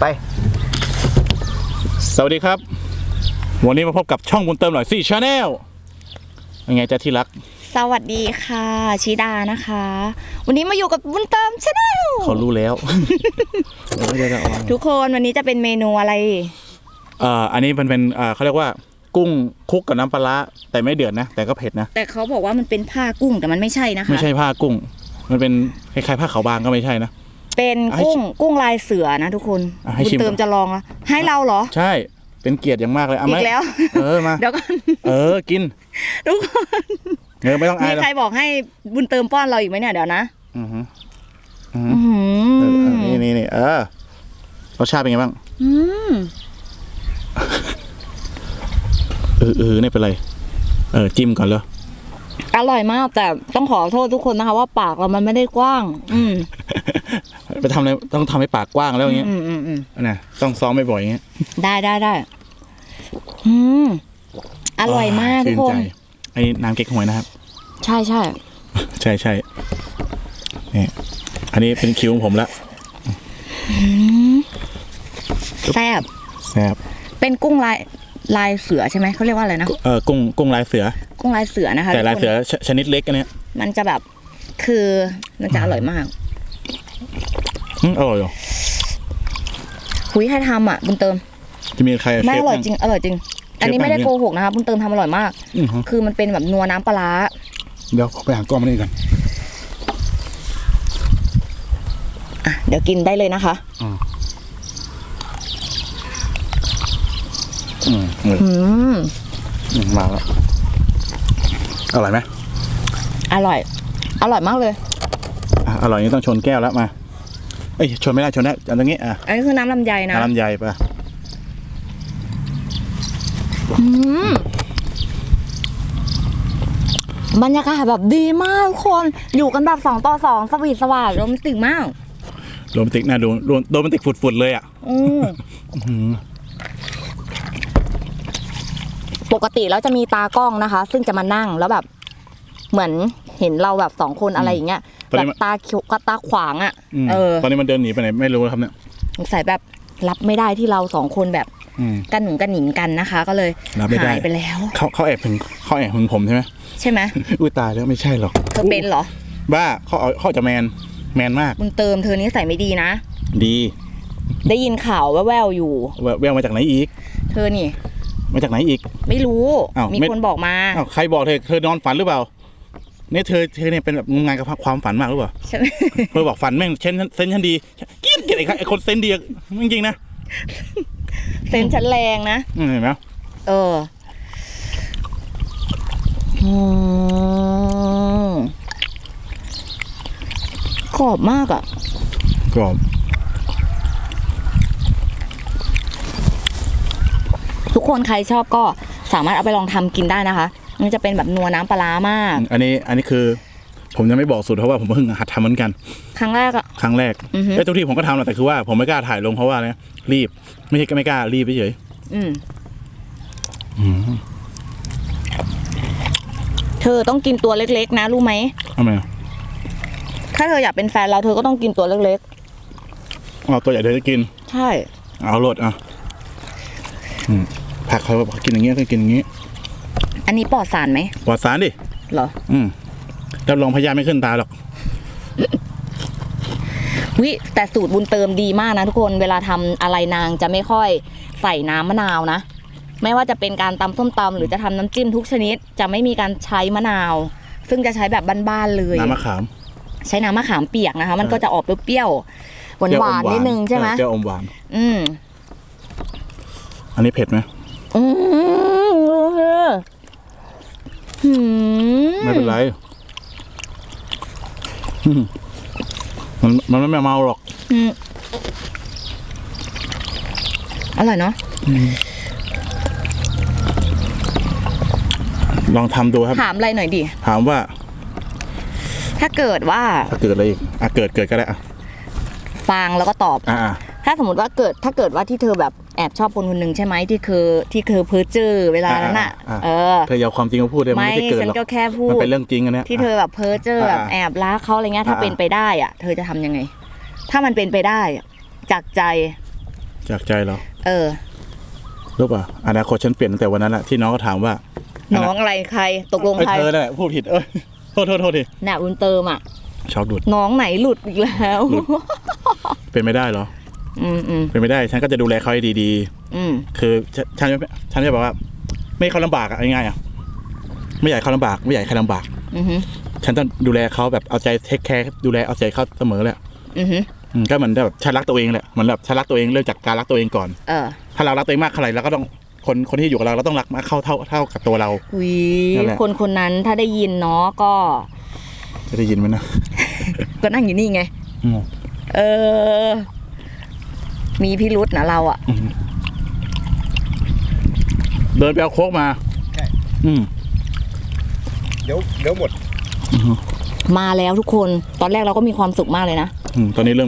ไป สวัสดีครับ วันนี้มาพบกับช่องบุญเติมหน่อยสี่ชาแนลยังไงจ๊ะที่รัก สวัสดีค่ะชิดานะคะ วันนี้มาอยู่กับบุญเติมชาแนลเขารู้แล้วเดี๋ยวจะเอาทุกคนวันนี้จะเป็นเมนูอะไร เอ่ออันนี้มันเป็นเอ่อเขาเรียกว่ากุ้งคลุกกับน้ำปลาร้าแต่ไม่เดือดนะ แต่ก็เผ็ดนะ แต่เขาบอกว่ามันเป็นผ้ากุ้งแต่มันไม่ใช่นะคะ ไม่ใช่ผ้ากุ้ง มันเป็นคล้ายๆผ้าขาวบางก็ไม่ใช่นะ เป็นให้กุ้งกุ้งลายเสือนะทุกคนอะให้บุญชิมเติมก่อน จะลองละให้เราเหรอ ใช่ เป็นเกียรติอย่างมากเลยเอาอีไหมกแล้ว เออมา เดี๋ยวก่อนเออกินทุกคนเออไม่ต้องอามียหรอกใครบอกให้บุญเติมป้อนเราอีกไหมเนี่ยเดี๋ยวนะอือฮึอือฮึอื้อหืเอออเออนี่นี่นี่เออรสชาติเป็นไงบ้างอืมเออเออไม่เป็นไร เออจิ้มก่อนเลย อร่อยมาก แต่ต้องขอโทษทุกคนนะคะ ว่าปากเรามันไม่ได้กว้าง อืมไปทำอะไรต้องทำให้ปากกว้างแล้วอย่างเงี้ยอืมอืมอืมนะต้องซ้อมบ่อยๆอย่างเงี้ยได้ได้ได้อืมอร่อยมากทุชื่กคน ใจไอ้น้ำเก๊กฮวยนะครับ ใช่ใช่ใช่ใช่นี่อันนี้เป็นคิวของผมละแซ่บแซ่บเป็นกุ้งลายลายเสือใช่ไหมเขาเรียกว่าอะไรนะเออกุ้งกุ้งลายเสือ กุ้งลายเสือนะคะแต่ลายทุกคนเสือชชนิดเล็กอันเนี้ยมันจะแบบคือมันจะอร่อยมากอืมอร่อยเหรอคุยให้ทำอะบุญเติม จะมีใครไม่เชอฟร่อยบ้างจริงอร่อยจริง อันนี้ไม่ได้เชฟโกบ้างเนี่ยหกนะคะบุญเติมทำอร่อยมากอือฮึคือมันเป็นแบบนัวน้ำปลาร้าเดี๋ยวขอไปหากล้องมานี่กันอะเดี๋ยวกินได้เลยนะคะอืมเอออืมอืมมาแล้ว อร่อยไหมอร่อย อร่อยมากเลยอะอร่อยนี่ต้องชนแก้วแล้วมาเอ้ยชนไม่ได้ชนได้อันตรงนี้อะอันนี้คือน้ำลำไยนะน้ำลำไยปะอืมบรรยากาศแบบดีมากทุกคนอยู่กันแบบสองต่อสองสวีทสวัสดิ์โรแมนติกมากโรแมนติกน่าดูโรโรแมนติกฝุดๆเลยอะ อืม ปกติแล้วจะมีตากล้องนะคะ ซึ่งจะมานั่งแล้วแบบ เหมือนเห็นเราแบบสองคนอะไรอย่างเงี้ยตอนแบนี้บมัน ตาเขียวกับตาขวางอะ่ะ อืมเออตอนนี้มันเดินหนีไปไหนไม่รู้แล้วครับเนี่ยสงสัยแบบรับไม่ได้ที่เราสองคนแบบอืม กันหนุงกันหนิงกันนะคะ ก็เลยรับไม่ได้ หายไปแล้ว เขาเขาแอบหึงเขาแอบหึงผมใช่ไหมใช่ไหมอุ้ยตายแล้วไม่ใช่หรอกเธอเป็นเหรอบ้าเขาเอาเขาจะแมนแมนมากบุญเติมเธอนี้ใส่ไม่ดีนะ ดี ได้ยินข่าวแว่วๆอยู่ แววแววมาจากไหนอีก เธอนี่ มาจากไหนอีก ไม่รู้ อ้าวมีไม่ คนบอกมา อ้าวใครบอกเธอเธอนอนฝันหรือเปล่าเนี่ยเธอเธอเนี่ยเป็นแบบงมงายกับความฝันมากหรือเปล่าใช่ไหมเธอบอกฝันแม่งเซนเซนฉันดีเกลียดเกลียดไอ้ไอ้คนเซนดีอะจริงๆนะเซนฉันแรงนะ อืมเห็นไหมเอออืมกรอบมากอะ่ะกรอบ ทุกคนใครชอบก็สามารถเอาไปลองทำกินได้นะคะ มันจะเป็นแบบนัวน้ำปลาร้ามาก อันนี้อันนี้คือ ผมยังไม่บอกสูตรเพราะว่าผมเพิ่งหัดทำเหมือนกัน ครั้งแรกอะครั้งแรกอือฮึเอ้ยทุกทีผมก็ทำแหละแต่คือว่าผมไม่กล้าถ่ายลงเพราะว่าเนี่ยรีบ ไม่ใช่ก็ไม่กล้ารีบเฉยอืมเธอต้องกินตัวเล็ก ๆ นะรู้ไหมๆทำไมอะถ้าเธออยากเป็นแฟนเราเธอก็ต้องกินตัวเล็กเอาตัวใหญ่เธอจะกินๆใช่ เอารถอะ อืม ผักเขาเขากินอย่างเงี้ยก็กินอย่างงี้อันนี้ปลอดสารไหมปลอดสารดิ เหรอ อืมรับรองพยาไม่ขึ้นตาหรอก วิแต่สูตรบุญเติมดีมากนะทุกคนเวลาทำอะไรนางจะไม่ค่อยใส่น้ำมะนาวนะ ไม่ว่าจะเป็นการตำส้มตำหรือจะทำน้ำจิ้มทุกชนิด จะไม่มีการใช้มะนาว ซึ่งจะใช้แบบบ้านๆเลย น้ำมะขาม ใช้น้ำมะขามเปียกนะคะ มันก็จะออกเปรี้ยวๆหวานๆนิดนึงใช่ไหมเปรี้ยวอมหวาน อืม อันนี้เผ็ดไหม อืมโอเคหืมไม่เป็นไรอืมมันมันไม่เมาหรอก อืมอร่อยเนาะลองทำดูครับ ถามอะไรหน่อยดิ ถามว่าถ้าเกิดว่าถ้าเกิดอะไรอีกอะเกิดเกิดก็ได้อะฟังแล้วก็ตอบ อะอะถ้าสมมติว่าเกิดถ้าเกิดว่าที่เธอแบบ แอบชอบคนคนหนึ่งใช่ไหมที่เคยที่เคยเพ้อเจอเวลานั้นอะเออเธออย่าเอาความจริงมาพูดเลยมันไม่ไม่ได้เกิดฉันหรอกก็แค่พูมันดเป็นเรื่องจริงอันเนี้ยที่เธอแบบเพ้อเจอแบบอ่าแอบรักเขาอะไรเงี้ยถ้าอ่าเป็นไปได้อะ เธอจะทำยังไง ถ้ามันเป็นไปได้อะจากใจ จากใจเหรอเออรู้ป่ะอนาคตฉันเปลี่ยนตั้งแต่วันนั้นแหละที่น้องก็ถามว่า น้องอะไรใครตกลงเอ้ยใครเธอนั่นแหละพูดผิดเอ้ยโทษโทษโทษทีน่ะบุญเติมอะชอบดุดน้องไหนหลุดอีกแล้วหลุดเป็นไม่ได้เหรอ อืมอืมเป็นไม่ได้ฉันก็จะดูแลเขาให้ดีอืมๆ คือฉันฉันฉันจะบอกว่า ไม่ให้เขาลำบากอะง่ายๆอะไม่อยากให้เขาลำบากไม่อยากให้ใครลำบาก อือหือฉันต้องดูแลเขาแบบเอาใจเทคแคร์ดูแลเอาใจเขาเสมอแหละอือหืออืมก็เหมือนแบบฉันรักตัวเองแหละเหมือนแบบฉันรักตัวเองเริ่มจากการรักตัวเองก่อน เออถ้าเรารักตัวเองมากเท่าไหร่เราก็ต้องคนคนที่อยู่กับเราเราต้องรักมากเข้าเท่าเท่ากับตัวเรา หุยนั่นแหละ คนคนนั้นถ้าได้ยินเนาะก็ จะได้ยินไหมนะก็นั่งอยู่นี่ไง อืมเออ มีพิรุษนะเราอะเดินไปเอาโค้กมาใช่ อืมเดี๋ยวเดี๋ยวหมด มาแล้วทุกคน ตอนแรกเราก็มีความสุขมากเลยนะ อืมตอนนี้เริ่ม